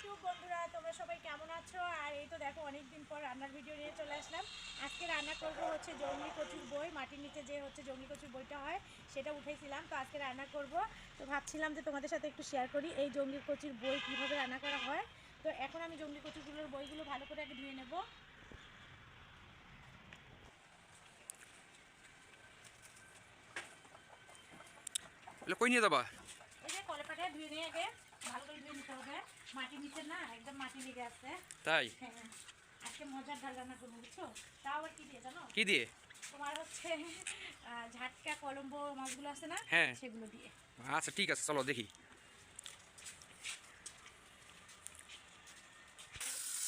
YouTube বন্ধুরা তোমরা সবাই কেমন আছো? আর এই তো দেখো অনেকদিন পর রান্নার ভিডিও নিয়ে চলে আসলাম। আজকে রান্না করব হচ্ছে জঙ্গলি কচুর বই। মাটির নিচে যে হচ্ছে জঙ্গলি কচুর বইটা হয় সেটা উঠেছিলাম। তো আজকে রান্না করব। তো ভাবছিলাম যে তোমাদের সাথে একটু শেয়ার করি এই জঙ্গলি কচুর বই কীভাবে রান্না করা হয়। তো এখন আমি জঙ্গলি কচুরগুলোর বইগুলো ভালো করে আগে ধুয়ে নেব। কই নিয়ে যাবা? এই যে কলে পাঠায় ধুয়ে নিয়ে আগে। ভালো করে ধুয়ে নিতে হবে। মাটির নিচে না একদম মাটি লেগে আছে। তাই? হ্যাঁ আজকে মজার ডাল রান্না করব বুঝছ? তাও আবার কি দিয়ে জানো? কি দিয়ে? তোমার হচ্ছে ঝাটকা কলম্বো মাছগুলো আছে না? হ্যাঁ। সেগুলো দিয়ে। আচ্ছা ঠিক আছে চলো দেখি।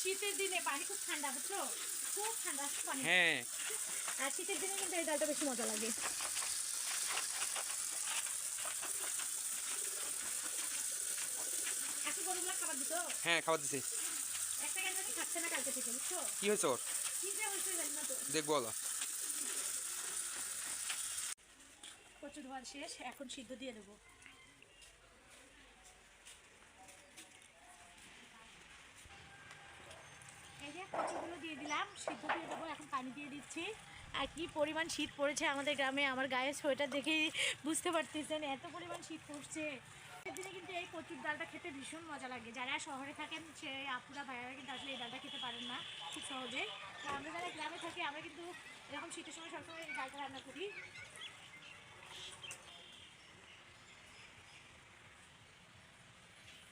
শীতের দিনে পানি খুব ঠান্ডা বুঝছ? খুব ঠান্ডা পানি। হ্যাঁ। আর শীতের দিনে কিন্তু এই ডালটা বেশি মজা লাগে আজকে গরুগুলো খাবার দিত হ্যাঁ খাবার দিছি। কি হয়েছে ওর? দেখব ওলা কচু ধোয়া শেষ এখন সিদ্ধ দিয়ে দেবো। এই যে কচুগুলো দিয়ে দিলাম সিদ্ধ দিয়ে দেবো এখন পানি দিয়ে দিচ্ছি। আর কি পরিমাণ শীত পড়েছে আমাদের গ্রামে আমার গায়ে সোয়েটার দেখেই বুঝতে পারতেছেন এত পরিমাণ শীত পড়ছে। দিনে কিন্তু এই কচুর ডালটা খেতে ভীষণ মজা লাগে। যারা শহরে থাকেন সে আপুরা ভাইয়ারা কিন্তু আসলে এই ডালটা খেতে পারেন না খুব সহজে। আমরা যারা গ্রামে থাকি আমরা কিন্তু এরকম শীতের সময় সবসময় এই ডালটা রান্না করি।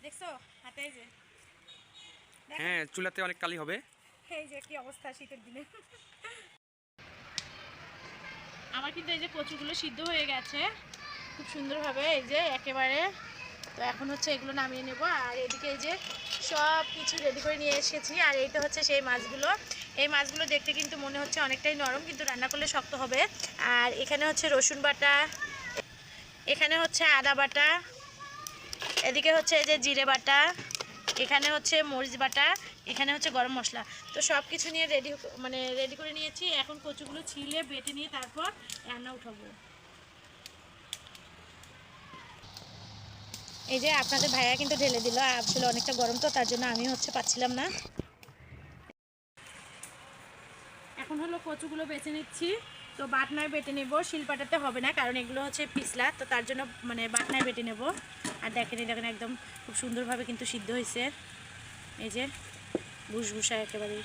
দেখছ? হাতে যে। হ্যাঁ চুলাতে অনেক কালি হবে। এই যে কি অবস্থা শীতের দিনে। আমার কিন্তু এই যে কচুগুলো সিদ্ধ হয়ে গেছে। খুব সুন্দরভাবে এই যে একেবারে তো এখন হচ্ছে এগুলো নামিয়ে নেব। আর এদিকে যে সব কিছু রেডি করে নিয়ে এসেছি। আর এইটা হচ্ছে সেই মাছগুলো। এই মাছগুলো দেখতে কিন্তু মনে হচ্ছে অনেকটাই নরম, কিন্তু রান্না করলে শক্ত হবে। আর এখানে হচ্ছে রসুন বাটা, এখানে হচ্ছে আদা বাটা, এদিকে হচ্ছে এই যে জিরে বাটা, এখানে হচ্ছে মরিচ বাটা, এখানে হচ্ছে গরম মশলা। তো সব কিছু নিয়ে রেডি মানে রেডি করে নিয়েছি। এখন কচুগুলো ছিলে, বেটে নিয়ে তারপর রান্না উঠাবো। এই যে আপনাদের ভাইয়া কিন্তু ঢেলে দিল, আসলে অনেকটা গরম তো, তার জন্য আমি হচ্ছে পাচ্ছিলাম না। এখন হলো কচুগুলো বেছে নিচ্ছি, তো বাটনায় বেটে নেব, শিলপাটাতে হবে না, কারণ এগুলো হচ্ছে পিছলা, তো তার জন্য মানে বাটনায় বেটে নেব। আর দেখেন দেখেন, একদম খুব সুন্দরভাবে কিন্তু সিদ্ধ হয়েছে। এই যে ভুসভুসা একেবারে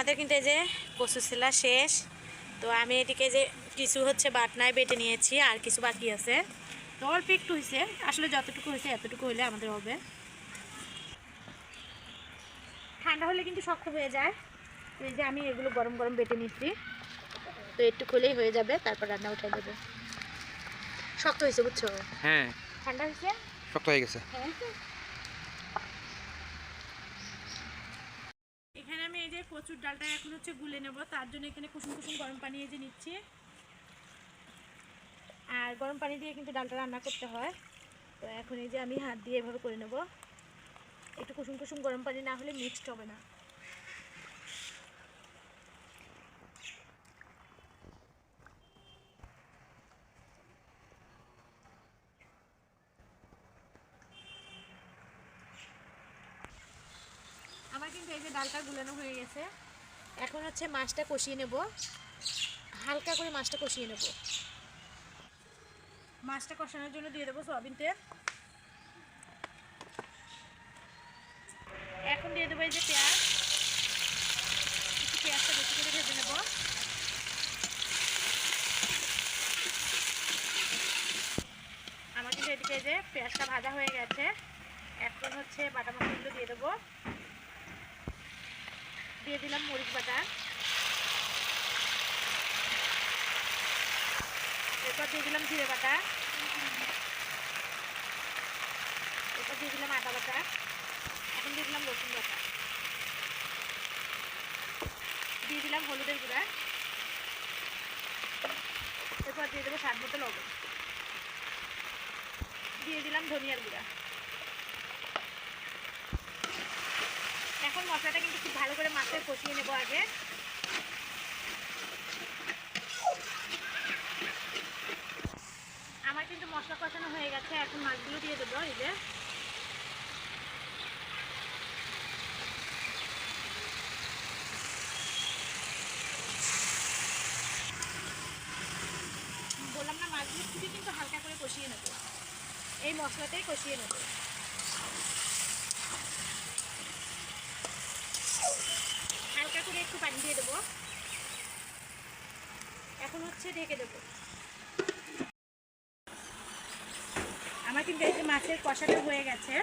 আমাদের কিন্তু এই যে কচু ছিলা শেষ। তো আমি এদিকে যে কিছু হচ্ছে বাটনায় বেটে নিয়েছি আর কিছু বাকি আছে। তো অল্প একটু হয়েছে আসলে যতটুকু হয়েছে এতটুকু হলে আমাদের হবে। ঠান্ডা হলে কিন্তু শক্ত হয়ে যায়। তো এই যে আমি এগুলো গরম গরম বেটে নিচ্ছি। তো একটু খুলেই হয়ে যাবে তারপর রান্না উঠে দেবো। শক্ত হয়েছে বুঝছ? হ্যাঁ। ঠান্ডা হয়েছে শক্ত হয়ে গেছে। হ্যাঁ এখানে আমি এই যে কচুর ডালটা এখন হচ্ছে গুলে নেব। তার জন্য এখানে কুসুম কুসুম গরম পানি এই যে নিচ্ছি। আর গরম পানি দিয়ে কিন্তু ডালটা রান্না করতে হয়। তো এখন এই যে আমি হাত দিয়ে এভাবে করে নেব। একটু কুসুম কুসুম গরম পানি না হলে মিক্সড হবে না আমার ডালটা গুলানো হয়ে গেছে। এখন হচ্ছে মাছটা কষিয়ে নেব। হালকা করে মাছটা কষিয়ে নেব। মাছটা কষানোর জন্য দিয়ে দেবো সয়াবিন তেল। এখন দিয়ে দেবো এই যে পেঁয়াজ। পেঁয়াজটা বেশি করে ভেজে নেব। আমার কিন্তু এদিকে যে পেঁয়াজটা ভাজা হয়ে গেছে। এখন হচ্ছে বাটা মশলাগুলো দিয়ে দেবো। দিয়ে দিলাম মরিচ বাটা। এরপর দিয়ে দিলাম জিরে বাটা। এরপর দিয়ে দিলাম আদা বাটা। এখন দিয়ে দিলাম রসুন বাটা। দিয়ে দিলাম হলুদের গুঁড়া। এরপর দিয়ে দেবো স্বাদ মতো লবণ। দিয়ে দিলাম ধনিয়ার গুঁড়া। মশলাটা কিন্তু খুব ভালো করে মাছটা কষিয়ে নেব আগে। আমার কিন্তু মশলা কষানো হয়ে গেছে, এখন মাছগুলো দিয়ে দেবো এই যে। বললাম না, মাছগুলো খুবই কিন্তু হালকা করে কষিয়ে নেব। এই মশলাটাই কষিয়ে নেব। দিয়ে দেবো। এখন হচ্ছে ঢেকে দেবো। আমার কিন্তু এই যে মাছের কষাটা হয়ে গেছে।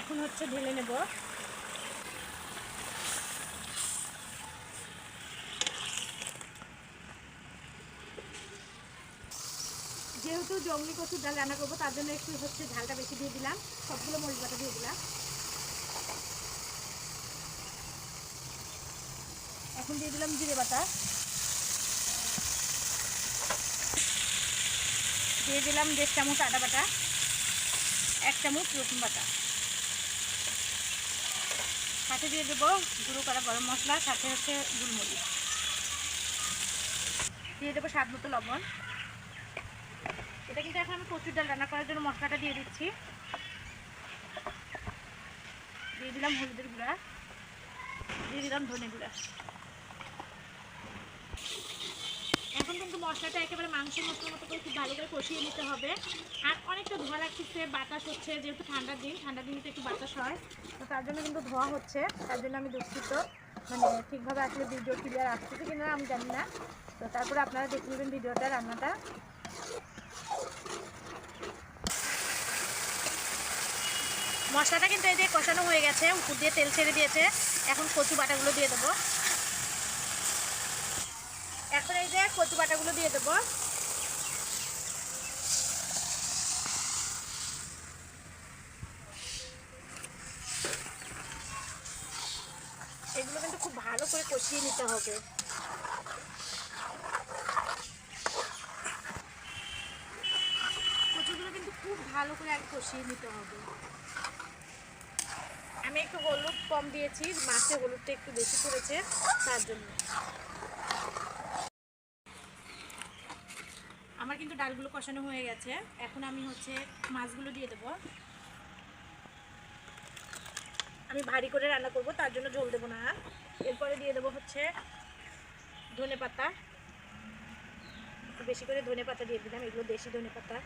এখন হচ্ছে ঢেলে নেব। যেহেতু জঙ্গলি কচুর ডাল রান্না করব, তার জন্য একটু হচ্ছে ঝালটা বেশি দিয়ে দিলাম। সবগুলো মরিচ বাটা দিয়ে দিলাম। এখন দিয়ে দিলাম জিরে বাটা। দিয়ে দিলাম দেড় চামচ আদা বাটা, এক চামচ রসুন বাটা। সাথে দিয়ে দেবো গুঁড়ো করা গরম মশলা, সাথে হচ্ছে গুলমরিচ। দিয়ে দেবো স্বাদ মতো লবণ। এটা কিন্তু এখন আমি কচুর ডাল রান্না করার জন্য মশলাটা দিয়ে দিচ্ছি। দিয়ে দিলাম হলুদের গুঁড়া। দিয়ে দিলাম ধনে গুঁড়া। এখন কিন্তু মশলাটা একেবারে মাংস মশলার মতো করে খুব ভালো করে কষিয়ে নিতে হবে। আর অনেকটা ধোয়া লাগতেছে বাতাস হচ্ছে, যেহেতু ঠান্ডার দিন, ঠান্ডার দিনে একটু বাতাস হয়। তো তার জন্য কিন্তু ধোয়া হচ্ছে, তার জন্য আমি দুঃখিত। মানে ঠিকভাবে আসলে ভিডিও ক্লিয়ার আসতেছে কিনা আমি জানি না। তো তারপরে আপনারা দেখে নেবেন ভিডিওটা রান্নাটা। মশলাটা কিন্তু এই যে কষানো হয়ে গেছে, উপর দিয়ে তেল ছেড়ে দিয়েছে, এখন কচু বাটাগুলো দিয়ে দেবো। এখন এই যে কচু বাটাগুলো দিয়ে দেবো। এগুলো কিন্তু খুব ভালো করে কষিয়ে নিতে হবে। কচুগুলো কিন্তু খুব ভালো করে আগে কষিয়ে নিতে হবে। আমি একটু হলুদ কম দিয়েছি, মাছে হলুদটা একটু বেশি পড়েছে তার জন্য। কিন্তু ডালগুলো কষানো হয়ে গেছে। এখন আমি হচ্ছে মাছগুলো দিয়ে দেবো। আমি ভারী করে রান্না করব, তার জন্য ঝোল দেবো না। এরপরে দিয়ে দেবো হচ্ছে ধনে পাতা। বেশি করে ধনে পাতা দিয়ে দিলাম, এগুলো দেশি ধনে পাতা।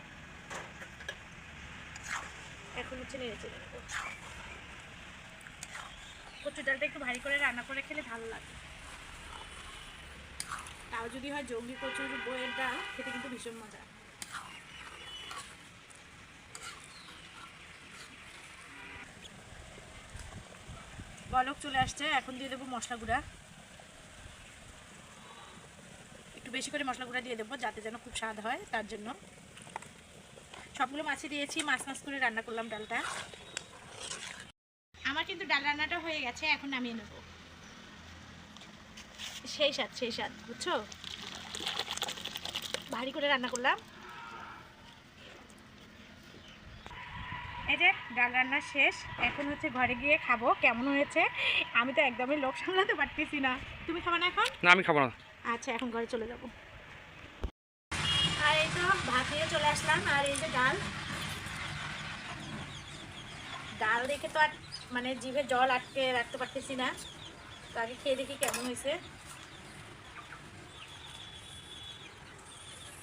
এখন হচ্ছে নেড়ে চেড়ে দেবো কচুর ডালটা একটু ভারী করে রান্না করে খেলে ভালো লাগে। তাও যদি হয় জঙ্গলি কচুর বইয়ের ডাল খেতে কিন্তু ভীষণ মজা। বলক চলে আসছে, এখন দিয়ে দেবো মশলা গুঁড়া। একটু বেশি করে মশলা গুঁড়া দিয়ে দেবো, যাতে যেন খুব স্বাদ হয় তার জন্য। সবগুলো মাছে দিয়েছি, মাছ মাছ করে রান্না করলাম ডালটা। আমার কিন্তু ডাল রান্নাটা হয়ে গেছে, এখন নামিয়ে নেব। সেই স্বাদ সেই স্বাদ বুঝছ? ভারী করে রান্না করলাম। এই যে ডাল রান্না শেষ। এখন হচ্ছে ঘরে গিয়ে খাব। কেমন হয়েছে? আমি তো একদমই লোক সামলাতে পারতেছি না। তুমি খাব না এখন? না আমি খাব না। আচ্ছা এখন ঘরে চলে যাব। আর এই তো ভাত নিয়ে চলে আসলাম। আর এই যে ডাল। ডাল দেখে তো আর মানে জিভে জল আটকে রাখতে পারতেছি না। তো আগে খেয়ে দেখি কেমন হয়েছে।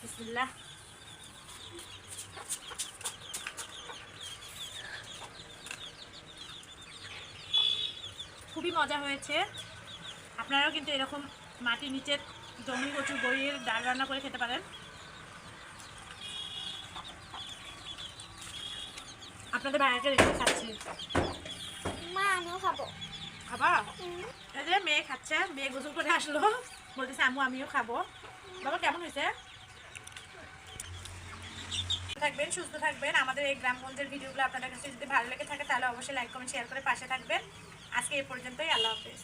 বিসমিল্লাহ। খুবই মজা হয়েছে। আপনারাও কিন্তু এরকম মাটির নিচে জমি কচু গড়িয়ে ডাল রান্না করে খেতে পারেন। আপনাদের ভাইয়াকে রেখে খাচ্ছি। মা আমিও খাব। খাবা? মেয়ে খাচ্ছে মেয়ে গোসল করে আসলো। বলতেছে আমিও খাব। বাবা কেমন হয়েছে? থাকবেন, সুস্থ থাকবেন। আমাদের এই গ্রামগঞ্জের ভিডিওগুলো আপনাদের কাছে যদি ভালো লেগে থাকে, তাহলে অবশ্যই লাইক কমেন্ট শেয়ার করে পাশে থাকবেন। আজকে এ পর্যন্তই, আল্লাহ হাফেজ।